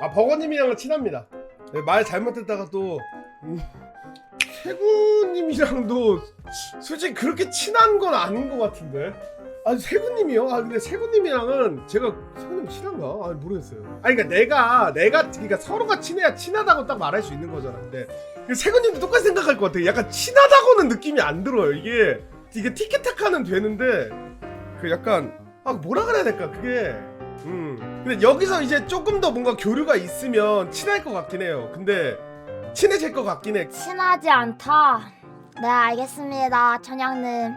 아 버거님이랑은 친합니다. 네, 말 잘못했다가 또 음, 세구님이랑도 솔직히 그렇게 친한 건 아닌 것 같은데. 아니 세구님이요? 아 근데 세구님이랑은 제가 세구님 친한가? 아 모르겠어요. 아니 그러니까 내가 내가 그러니까 서로가 친해야 친하다고 딱 말할 수 있는 거잖아. 근데 그 세구님도 똑같이 생각할 것 같아. 약간 친하다고는 느낌이 안 들어요. 이게 이게 티켓타카는 되는데 그 약간 아 뭐라 그래야 될까 그게 음 근데 여기서 이제 조금 더 뭔가 교류가 있으면 친할 것 같긴 해요 근데 친해질 것 같긴 해 친하지 않다. 네, 알겠습니다, 천양님.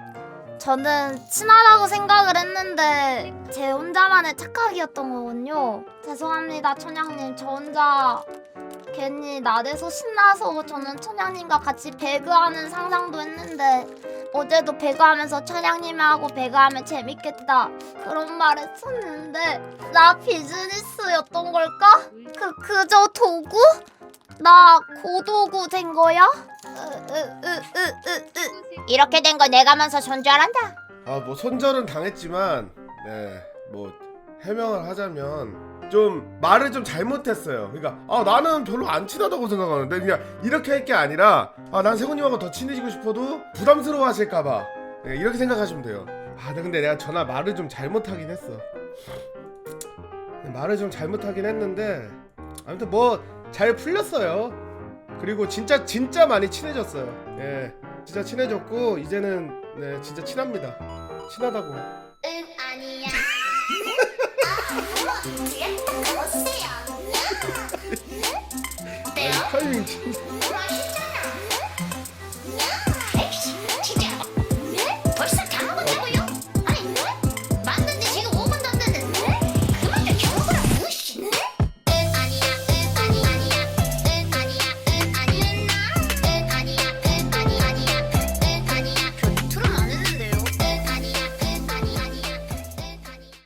저는 친하다고 생각을 했는데 제 혼자만의 착각이었던 거군요. 죄송합니다, 천양님. 저 혼자 괜히 나대서 신나서 저는 천양님과 같이 배그하는 상상도 했는데 어제도 배그하면서 천양님하고 배그하면 재밌겠다 그런 말 했었는데 나 비즈니스였던 걸까? 그 그저 도구? 나 고도구 된 거야? 으, 으, 으, 으, 으, 으. 이렇게 된 거 내가면서 존잘한다. 아 뭐 손절은 당했지만 네 뭐 해명을 하자면 좀 말을 좀 잘못했어요 그러니까 아 나는 별로 안 친하다고 생각하는데 그냥 이렇게 할 게 아니라 아 난 세훈님하고 더 친해지고 싶어도 부담스러워 하실까봐 네, 이렇게 생각하시면 돼요 아 근데 내가 전화 말을 좀 잘못하긴 했어 말을 좀 잘못하긴 했는데 아무튼 뭐 잘 풀렸어요. 그리고 진짜 진짜 많이 친해졌어요. 예, 진짜 친해졌고 이제는 네 진짜 친합니다. 친하다고. 응 아니야. 아니, 타이밍 진-